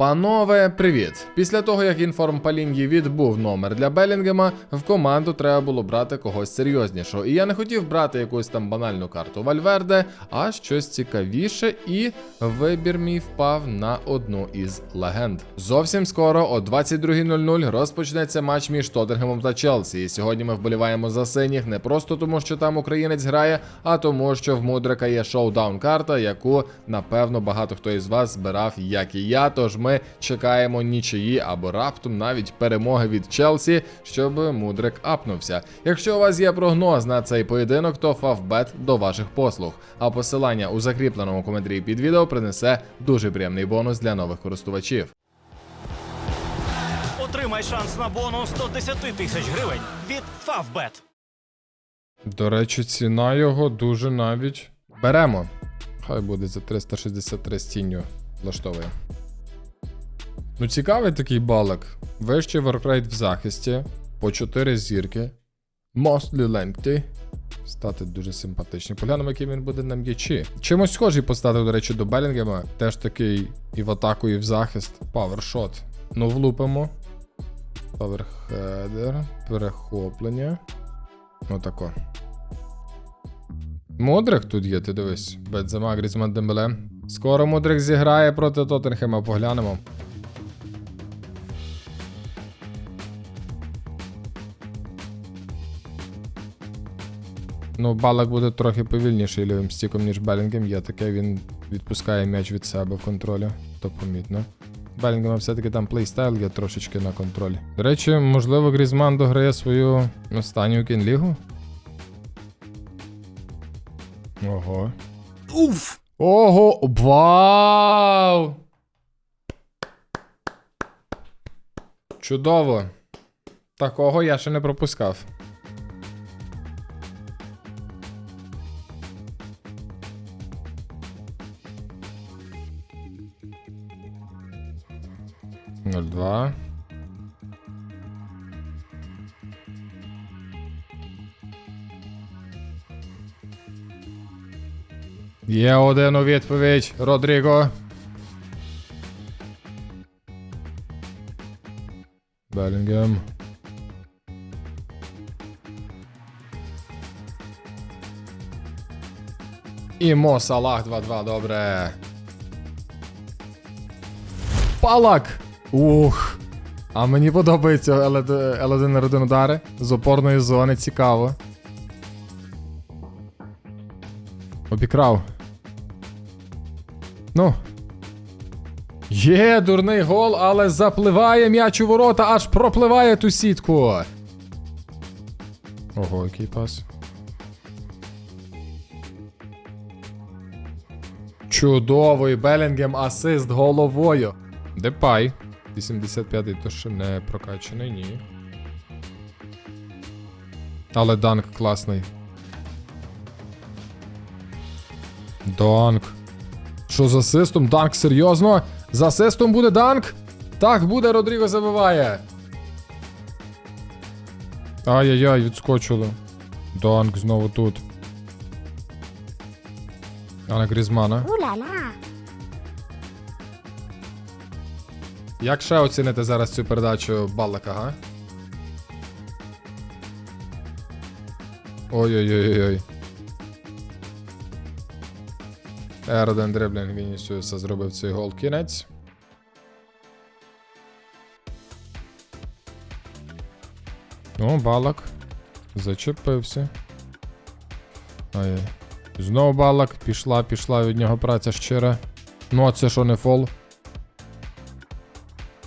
Панове, привіт! Після того, як інформпалінгі відбув номер для Белінгема, в команду треба було брати когось серйознішого. І я не хотів брати якусь там банальну карту Вальверде, а щось цікавіше, і вибір мій впав на одну із легенд. Зовсім скоро о 22.00 розпочнеться матч між Тоттенгемом та Челсі. І сьогодні ми вболіваємо за синіх не просто тому, що там українець грає, а тому, що в Мудрика є шоудаун карта, яку напевно багато хто із вас збирав, як і я. Тож ми чекаємо нічиї або раптом навіть перемоги від Челсі, щоб Мудрик апнувся. Якщо у вас є прогноз на цей поєдинок, то Фавбет до ваших послуг. А посилання у закріпленому коментарі під відео принесе дуже приємний бонус для нових користувачів. Отримай шанс на бонус до 10 тисяч гривень від Favbet. До речі, ціна його дуже навіть беремо. Хай буде за 363 з тінню влаштовує. Ну, цікавий такий балик. Вищий воркрейт в захисті. По 4 зірки. Mostly lengthy. Стати дуже симпатичний. Поглянемо, який він буде на м'ячі. Чимось схожий поставив, до речі, до Белінгема. Теж такий і в атаку, і в захист. Павершот. Ну, влупимо. Паверхедер. Перехоплення. Отако. Мудрик тут є, ти дивись. Бензема, Грізман Дембеле. Скоро Мудрик зіграє проти Тоттенхема, поглянемо. Ну, Балак буде трохи повільніший лівим стіком, ніж Белінгем. Є таке, він відпускає м'яч від себе в контролі, то помітно. Белінгема все-таки там плейстайл є трошечки на контролі. До речі, можливо, Грізман дограє свою останню кінлігу. Ого. Уф! Ого! Вау! Чудово! Такого я ще не пропускав. Два. Є один у відповідь, Родріго. Белінгем. І Мо Салах 2-2, добре. Палак! Ух. А мені подобається L1 r удари з опорної зони, цікаво. Обікрав. Ну. Є дурний гол, але запливає м'яч у ворота, аж пропливає ту сітку. Ого, який пас. Чудовий Белінгем асист головою. Депай. 85-й то ще не прокачаний, ні. Але данк класний. Данк. Що з асистом? Данк, серйозно? З асистом буде данк? Так, буде, Родріго забиває. Ай-яй-яй, відскочило. Данк знову тут. А на Грізмана. Як ще оціните зараз цю передачу Балака, га? Ой-ой-ой-ой. R1 дриблінг Вінісіуса зробив цей гол кінець. О, балак. Зачепився. Ай. Знову балак. Пішла, пішла від нього праця щира. Ну, а це що не фол?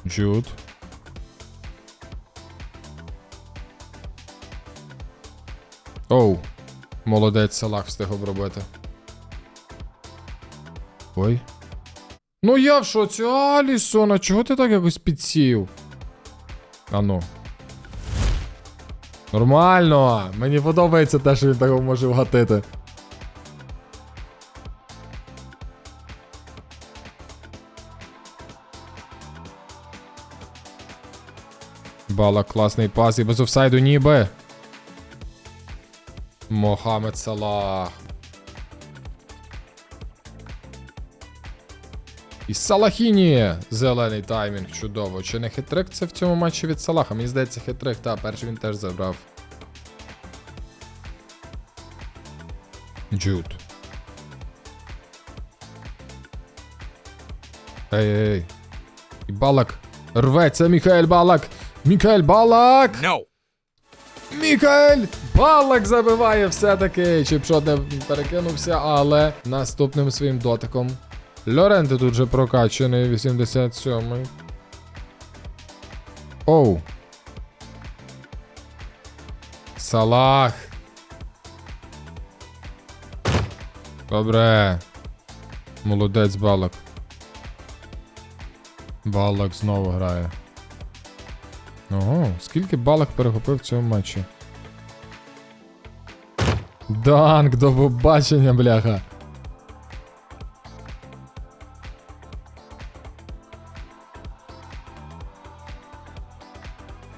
Джуд. Оу. Молодець Салах встиг обробити. Ой. Ну я в шоці, Алісон, а чого ти так якось підсів? Ану. Нормально. Мені подобається те, що він так може вгатити. Бала класний пас і без офсайду ніби. Мохамед Салах. І Салахіні! Зелений таймінг, чудово. Чи не хитрик це в цьому матчі від Салаха? Мені здається, хитрик, та перший він теж забрав. Джуд. Ей, ей, ей. І Балак. Рветься Міхаель Балак. Міхаель Балак! No! Мікаель! Балак забиває все-таки. Чіпшот не перекинувся, але наступним своїм дотиком. Лоренте тут же прокачаний, 87-й. Оу. Салах. Добре. Молодець Балак. Балак знову грає. Ого, скільки балок перехопив в цьому матчі? Данк, до побачення, бляха.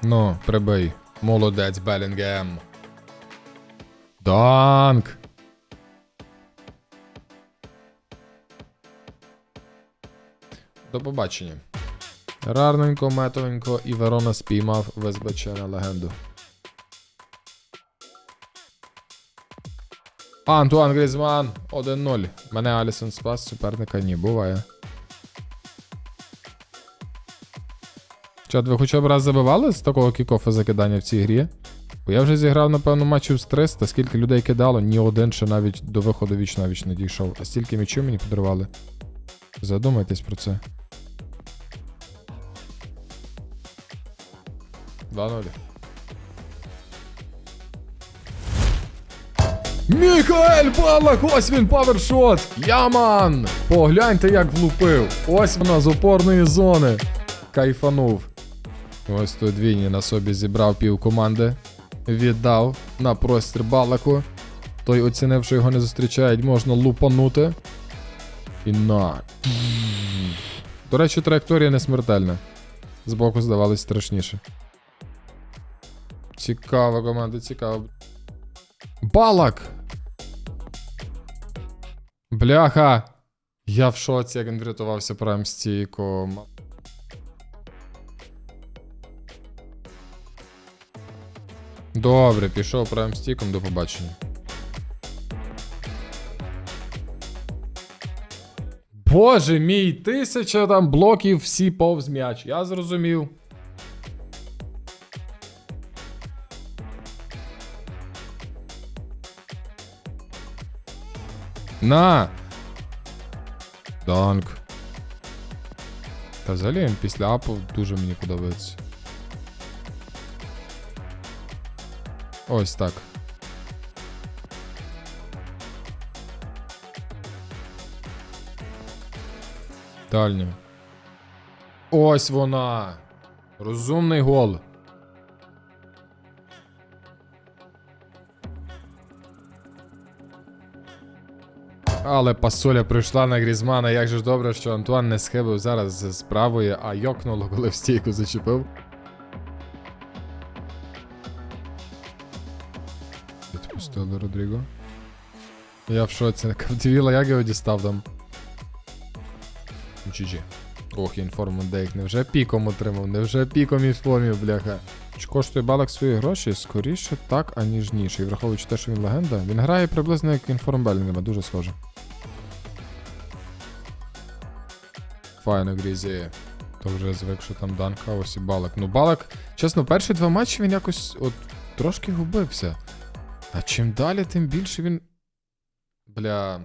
Ну, прибий. Молодець, Белінгем. Данк. До побачення. Рарненько, метовенько і Верона спіймав в СБЧ на легенду. Антуан Грізман 1-0. Мене Алісон спас, суперника ні, буває. Чат, ви хоча б раз забивали з такого кікофа закидання в цій грі? Бо я вже зіграв, напевно, матчів з 300, скільки людей кидало, ні один ще навіть до виходу віч навіч не дійшов. А стільки м'ячів мені подарували. Задумайтесь про це. 2-0. Мікаель Балак, ось він павершот! Яман! Погляньте, як влупив. Ось вона з опорної зони. Кайфанув. Ось тут Віні на собі зібрав пів команди. Віддав на простір Балаку. Той, оцінив, що його не зустрічають, можна лупанути. І на. До речі, траєкторія не смертельна. Збоку здавалось страшніше. Цікава команда, цікава. Балак! Бляха! Я в шоці, як він врятувався прям стійко. Добре, пішов прям стіком до побачення. Боже мій, тисяча там блоків всі повз м'яч. Я зрозумів. На! Данк. Та взагалі він після апу дуже мені подобається. Ось так. Дальню. Ось вона. Розумний гол. Але пасоля прийшла на Грізмана. Як же ж добре, що Антуан не схибив зараз з правої, а йокнуло, коли в стійку зачепив. Відпустили Родріго. Я в шоці. Кавдівіла, як його дістав там. GG. Ох, інформ Дейк, невже піком отримав, невже піком і формів, бляха. Чи коштує балак свої гроші? Скоріше так, аніж ніж. І враховуючи те, що він легенда, він грає приблизно як інформ Белінгема, дуже схоже. Файно грізіє. То вже звик, що там данка, ось і балак. Ну, балак, чесно, перші два матчі він якось от трошки губився. А чим далі, тим більше він. Бля.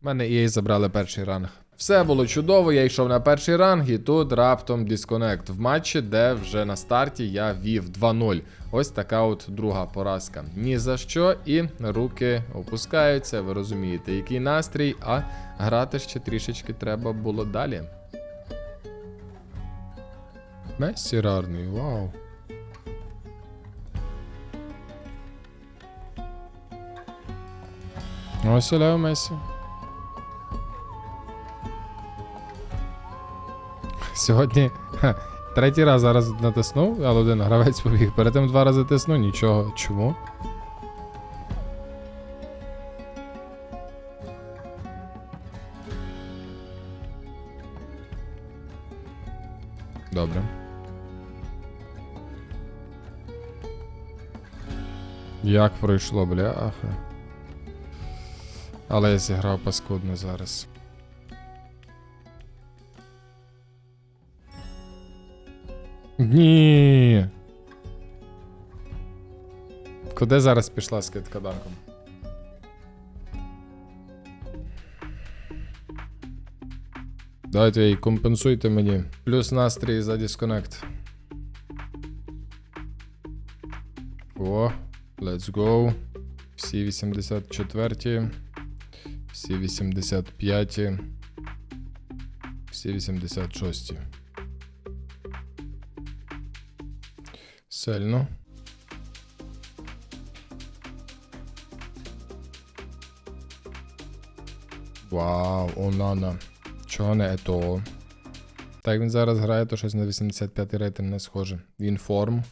В мене EA забрали перший ранг. Все було чудово, я йшов на перший ранг, і тут раптом дисконект в матчі, де вже на старті я вів 2-0. Ось така от друга поразка. Ні за що, і руки опускаються. Ви розумієте, який настрій, а грати ще трішечки треба було далі. Мессі рарний, вау. Ось Лео Месі. Сьогодні ха, третій раз зараз натиснув, але один гравець побіг. Перед тим два рази тиснув, нічого. Чому? Добре. Як пройшло, бляха. Але я зіграв паскудно зараз. Ні. Куди зараз пішла скидка данком? Дайте їй, компенсуйте мені. Плюс настрій за дисконект. О, let's go. Всі 84. Всі 85. Всі 86. Сильно. Вау, онана. Чого не ето? Так, він зараз грає, то щось на 85 рейтинг не схоже. Він форм.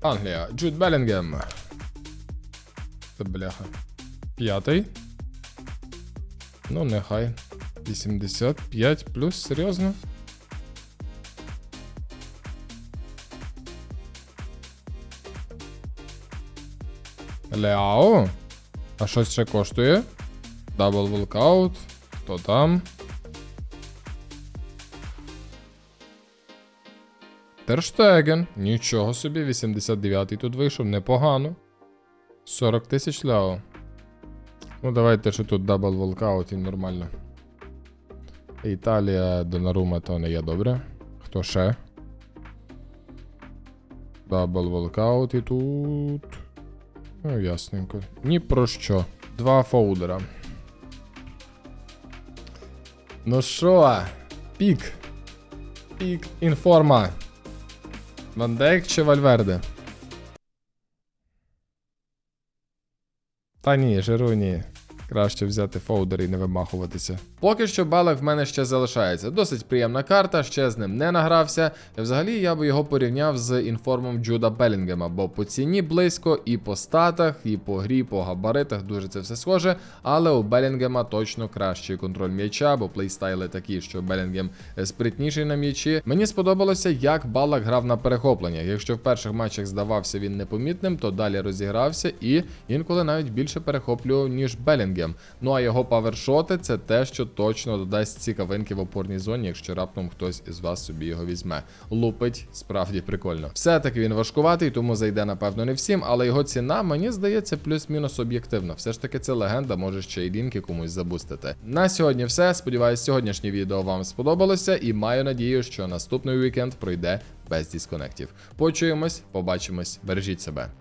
Англія. Джуд Белінгем. Це бляха. П'ятий. Ну, нехай. 85 плюс, серйозно? Ляо. А щось ще коштує? Дабл волкаут. Хто там? Терштеген. Нічого собі, 89-й тут вийшов, непогано. 40 тисяч ляо. Ну, давайте що тут дабл волкаут і нормально. Італія, Донарума, то не є добре. Хто ще? Дабл волкаут і тут. Ну, ясненько. Ні про що. Два фоудера. Ну що? Пік. Пік інформа. Вандейк чи Вальверде? Та ні, Жируні. Краще взяти фоудер і не вимахуватися. Поки що балик в мене ще залишається. Досить приємна карта, ще з ним не награвся. Взагалі я би його порівняв з інформом Джуда Белінгема, бо по ціні близько, і по статах, і по грі, по габаритах дуже це все схоже. Але у Белінгема точно кращий контроль м'яча, бо плейстайли такі, що Белінгем спритніший на м'ячі. Мені сподобалося, як Балак грав на перехоплення. Якщо в перших матчах здавався він непомітним, то далі розігрався і інколи навіть більше перехоплював, ніж Белінгем. Ну а його павершоти це те, що точно додасть цікавинки в опорній зоні, якщо раптом хтось із вас собі його візьме. Лупить, справді прикольно. Все-таки він важкуватий, тому зайде, напевно, не всім, але його ціна, мені здається, плюс-мінус об'єктивна. Все ж таки, це легенда, може ще й лінки комусь забустити. На сьогодні все. Сподіваюсь, сьогоднішнє відео вам сподобалося, і маю надію, що наступний вікенд пройде без дисконектів. Почуємось, побачимось, бережіть себе.